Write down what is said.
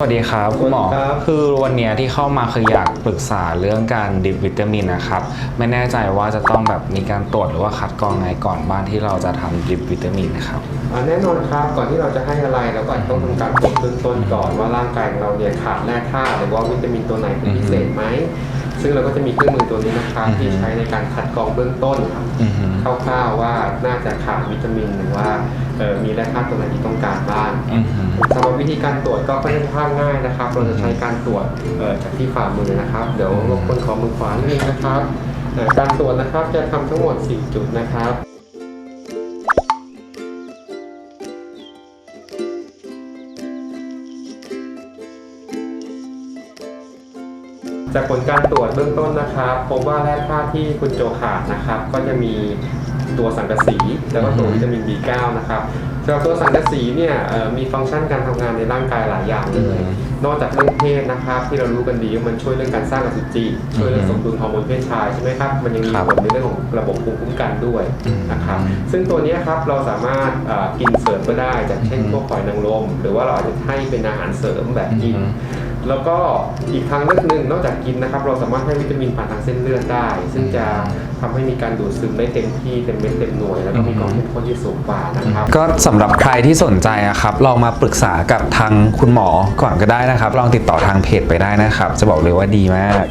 สวัสดีครับคุณหมอสวัสดีครับคือวันเนี้ยที่เข้ามาคืออยากปรึกษาเรื่องการดิบวิตามินนะครับ ไม่แน่ใจว่าจะต้องแบบมีการตรวจหรือว่าคัดกรองไงก่อนบ้านที่เราจะทำดิบวิตามินนะครับอ่าแน่นอนครับก่อนที่เราจะให้อะไรเราก็อาจจะต้องทำการตรวจเบื้องต้นก่อนว่าร่างกายของเราเนี่ยขาดแร่ธาตุหรือว่าวิตามินตัวไหนเป็นพิเศษไหม ซึ่งเราก็จะมีเครื่องมือตัวนี้นะครับอือฮึที่ใช้ในการคัดกรองเบื้องต้นครับอือฮึคร่าวๆว่าน่าจะขาดวิตามินหรือว่าเอ่อมีแร่ธาตุตัวไหนที่ต้องการบ้างอือฮึสำหรับวิธีการตรวจก็ค่อนข้างง่ายนะครับเราจะใช้การตรวจเอ่อจากที่ฝ่ามือนะครับ เดี๋ยวรบกวนขอมือขวานิดนึงนะครับเอ่อการตรวจนะครับจะทำทั้งหมด 4 จุดนะครับ จากผลการตรวจเบื้องต้นนะครับพบว่าแร่ธาตุที่คุณโจขาดนะครับ ก็จะมีตัวสังกะสี แล้วก็ตัววิตามิน B9 นะครับสำหรับตัวสังกะสีเนี่ยเอ่อมีฟังก์ชันการทำงานในร่างกายหลายอย่างเลย นอกจากเรื่องเพศนะครับ ที่เรารู้กันดีว่ามันช่วยเรื่องการสร้างอสุจิช่วยเรื่องสมดุลฮอร์โมนเพศชายใช่ไหมครับมันยังมีครับผลในเรื่องของระบบภูมิคุ้มกันด้วยอืมนะครับซึ่งตัวเนี้ยครับเราสามารถเอ่อกินเสริมก็ได้จากเช่นอืมพวกหอยนางรมหรือว่าเราอาจจะให้เป็นอาหารเสริมแบบกินอืม แล้วก็อีกทางเลือกหนึ่งนอกจากกินนะครับ เราสามารถให้วิตามินผ่านทางเส้นเลือดได้ ซึ่งจะทำให้มีการดูดซึมได้เต็มที่เต็มเม็ดเต็มหน่วย แล้วก็มีความเข้มข้นที่สูงกว่านะครับ ก็สำหรับใครที่สนใจอะครับลองมาปรึกษากับทางคุณหมอก่อนก็ได้นะครับ ลองติดต่อทางเพจไปได้นะครับ จะบอกเลยว่าดีมาก